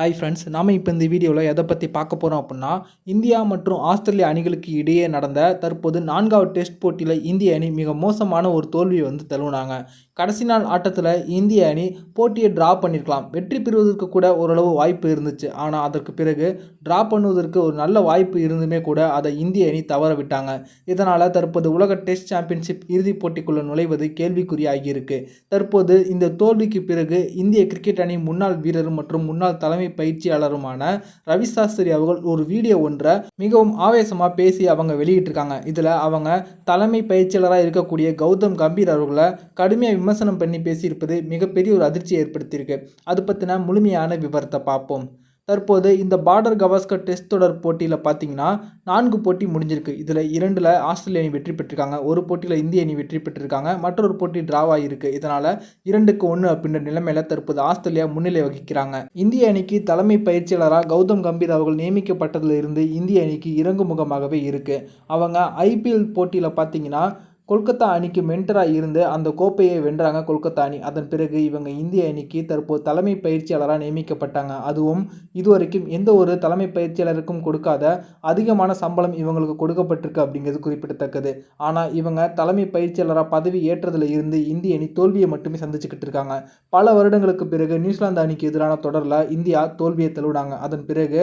Hi friends நாம் இப்போ இந்த வீடியோவில் எதை பற்றி பார்க்க போகிறோம் அப்படின்னா இந்தியா மற்றும் ஆஸ்திரேலியா அணிகளுக்கு இடையே நடந்த தற்போது நான்காவது டெஸ்ட் போட்டியில் இந்திய அணி மிக மோசமான ஒரு தோல்வியை வந்து தழுவினாங்க. கடைசி நாள் ஆட்டத்தில் இந்திய அணி போட்டியை ட்ரா பண்ணியிருக்கலாம் வெற்றி பெறுவதற்கு கூட ஓரளவு வாய்ப்பு இருந்துச்சு. ஆனால் அதற்கு பிறகு ட்ரா பண்ணுவதற்கு ஒரு நல்ல வாய்ப்பு இருந்துமே கூட அதை இந்திய அணி தவற விட்டாங்க. இதனால் தற்போது உலக டெஸ்ட் சாம்பியன்ஷிப் இறுதிப் போட்டிக்குள்ளே நுழைவது கேள்விக்குறியாகியிருக்கு தற்போது இந்த தோல்விக்கு பிறகு இந்திய கிரிக்கெட் அணி முன்னாள் வீரர் மற்றும் முன்னாள் தலைமை பயிற்சியாளருமான ரவி சாஸ்திரி அவர்கள் ஒரு வீடியோ ஒன்றை மிகவும் ஆவேசமாக பேசி அவங்க வெளியிட்டிருக்காங்க. இதில் அவங்க தலைமை பயிற்சியாளராக இருக்கக்கூடிய கௌதம் கம்பீர் அவர்களை கடுமையாக விமர்சனம் பண்ணி பேசியிருப்பது மிகப்பெரிய ஒரு அதிர்ச்சியை ஏற்படுத்தியிருக்கு. அது பற்றின முழுமையான விவரத்தை பார்ப்போம். தற்போது இந்த பார்டர் கவாஸ்கர் டெஸ்ட் தொடர் போட்டியில் பார்த்தீங்கன்னா நான்கு போட்டி முடிஞ்சிருக்கு. இதில் இரண்டில் ஆஸ்திரேலிய அணி வெற்றி பெற்றிருக்காங்க. ஒரு போட்டியில் இந்திய அணி வெற்றி பெற்றிருக்காங்க. மற்றொரு போட்டி டிராவாக இருக்குது இதனால் இரண்டுக்கு ஒன்று அப்படின்ற நிலைமையில் தற்போது ஆஸ்திரேலியா முன்னிலை வகிக்கிறாங்க. இந்திய அணிக்கு தலைமை பயிற்சியாளராக கௌதம் கம்பீர் அவர்கள் நியமிக்கப்பட்டதிலிருந்து இந்திய அணிக்கு இறங்குமுகமாகவே இருக்குது அவங்க ஐபிஎல் போட்டியில் பார்த்தீங்கன்னா கொல்கத்தா அணிக்கு மென்டராக இருந்து அந்த கோப்பையை வென்றாங்க கொல்கத்தா அணி. அதன் பிறகு இவங்க இந்திய அணிக்கு தற்போது தலைமை பயிற்சியாளராக நியமிக்கப்பட்டாங்க. அதுவும் இதுவரைக்கும் எந்த ஒரு தலைமை பயிற்சியாளருக்கும் கொடுக்காத அதிகமான சம்பளம் இவங்களுக்கு கொடுக்கப்பட்டிருக்கு அப்படிங்கிறது குறிப்பிடத்தக்கது. ஆனால் இவங்க தலைமை பயிற்சியாளராக பதவி ஏற்றதில் இருந்து இந்திய அணி தோல்வியை மட்டுமே சந்திச்சுக்கிட்டு இருக்காங்க. பல வருடங்களுக்கு பிறகு நியூசிலாந்து அணிக்கு எதிரான தொடரில் இந்தியா தோல்வியை தழுவினாங்க. அதன் பிறகு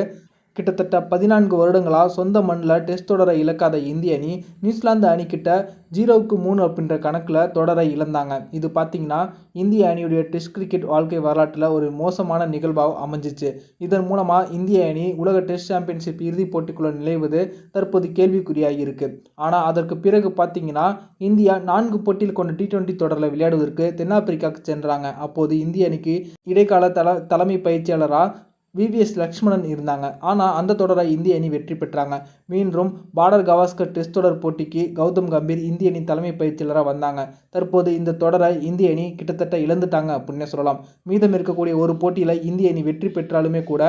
கிட்டத்தட்ட பதினான்கு வருடங்களாக சொந்த மண்ணில் டெஸ்ட் தொடரை இழக்காத இந்திய அணி நியூசிலாந்து அணிக்கிட்ட ஜீரோவுக்கு மூணு அப்படின்ற கணக்கில் தொடரை இழந்தாங்க. இது பார்த்திங்கன்னா இந்திய அணியுடைய டெஸ்ட் கிரிக்கெட் வாழ்க்கை வரலாற்றில் ஒரு மோசமான நிகழ்வாக அமைஞ்சிச்சு. இதன் மூலமாக இந்திய அணி உலக டெஸ்ட் சாம்பியன்ஷிப் இறுதிப் போட்டிக்குள்ள நிலைவது தற்போது கேள்விக்குறியாகி இருக்குது ஆனால் அதற்கு பிறகு பார்த்திங்கன்னா இந்தியா நான்கு போட்டியில் கொண்ட டி டுவெண்ட்டி தொடரில் விளையாடுவதற்கு தென்னாப்பிரிக்காவுக்கு சென்றாங்க. அப்போது இந்திய அணிக்கு இடைக்கால தல தலைமை பயிற்சியாளராக விவிஎஸ் லக்ஷ்மணன் இருந்தாங்க. ஆனால் அந்த தொடரை இந்திய அணி வெற்றி பெற்றாங்க. மீண்டும் பார்டர் கவாஸ்கர் டெஸ்ட் தொடர் போட்டிக்கு கௌதம் கம்பீர் இந்திய அணி தலைமை பயிற்சியாளராக வந்தாங்க. தற்போது இந்த தொடரை இந்திய அணி கிட்டத்தட்ட இழந்துட்டாங்க அப்படின்னே சொல்லலாம். மீதம் இருக்கக்கூடிய ஒரு போட்டியில் இந்திய அணி வெற்றி பெற்றாலுமே கூட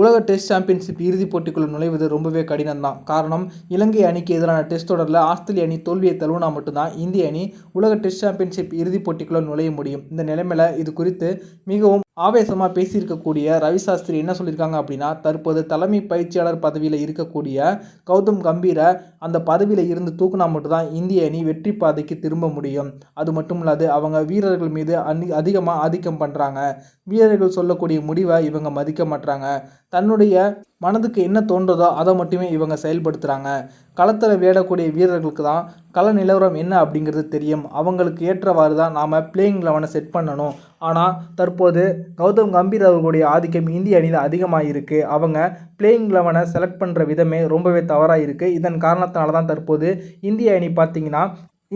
உலக டெஸ்ட் சாம்பியன்ஷிப் இறுதிப் போட்டிக்குள்ள நுழைவது ரொம்பவே கடினம் தான் காரணம் இலங்கை அணிக்கு எதிரான டெஸ்ட் தொடரில் ஆஸ்திரேலிய அணி தோல்வியை தழுவினா மட்டும்தான் இந்திய அணி உலக டெஸ்ட் சாம்பியன்ஷிப் இறுதிப் போட்டிக்குள்ள நுழைய முடியும். இந்த நிலைமையில் இது குறித்து மிகவும் ஆவேசமாக பேசியிருக்கக்கூடிய ரவி சாஸ்திரி என்ன சொல்லியிருக்காங்க அப்படின்னா தற்போது தலைமை பயிற்சியாளர் பதவியில் இருக்கக்கூடிய கௌதம் கம்பீரை அந்த பதவியில் இருந்து தூக்குனா மட்டும்தான் இந்திய அணி வெற்றி பாதைக்கு திரும்ப முடியும். அது மட்டும் இல்லாது அவங்க வீரர்கள் மீது அனி அதிகமாக ஆதிக்கம் பண்ணுறாங்க வீரர்கள் சொல்லக்கூடிய முடிவை இவங்க மதிக்க மாட்டுறாங்க தன்னுடைய மனதுக்கு என்ன தோன்றதோ அதை மட்டுமே இவங்க செயல்படுத்துகிறாங்க களத்தில் விளையாடக்கூடிய வீரர்களுக்கு தான் கள நிலவரம் என்ன அப்படிங்கிறது தெரியும். அவங்களுக்கு ஏற்றவாறு தான் நாம் பிளேயிங் லெவனை செட் பண்ணணும். ஆனால் தற்போது கௌதம் கம்பீர் அவர்களுடைய ஆதிக்கம் இந்திய அணியில் அதிகமாக இருக்குது அவங்க பிளேயிங் லெவனை செலக்ட் பண்ணுற விதமே ரொம்பவே தவறாக இருக்குது இதன் காரணத்தினால தான் தற்போது இந்திய அணி பார்த்திங்கன்னா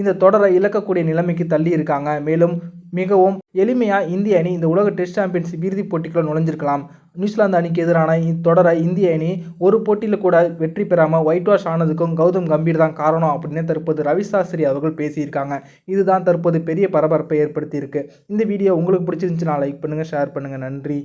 இந்த தொடரை இழக்கக்கூடிய நிலைமைக்கு தள்ளி இருக்காங்க. மேலும் மிகவும் எளிமையாக இந்திய அணி இந்த உலக டெஸ்ட் சாம்பியன்ஷிப் இறுதிப் போட்டிக்குள்ள நுழைஞ்சிருக்கலாம். நியூசிலாந்து அணிக்கு எதிரான தொடரை இந்திய அணி ஒரு போட்டியில் கூட வெற்றி பெறாமல் ஒயிட் வாஷ் ஆனதுக்கும் கௌதம் கம்பீர் தான் காரணம் அப்படின்னு தற்போது ரவி சாஸ்திரி அவர்கள் பேசியிருக்காங்க. இதுதான் தற்போது பெரிய பரபரப்பை ஏற்படுத்தியிருக்கு. இந்த வீடியோ உங்களுக்கு பிடிச்சிருந்துச்சுன்னா லைக் பண்ணுங்கள் ஷேர் பண்ணுங்கள் நன்றி.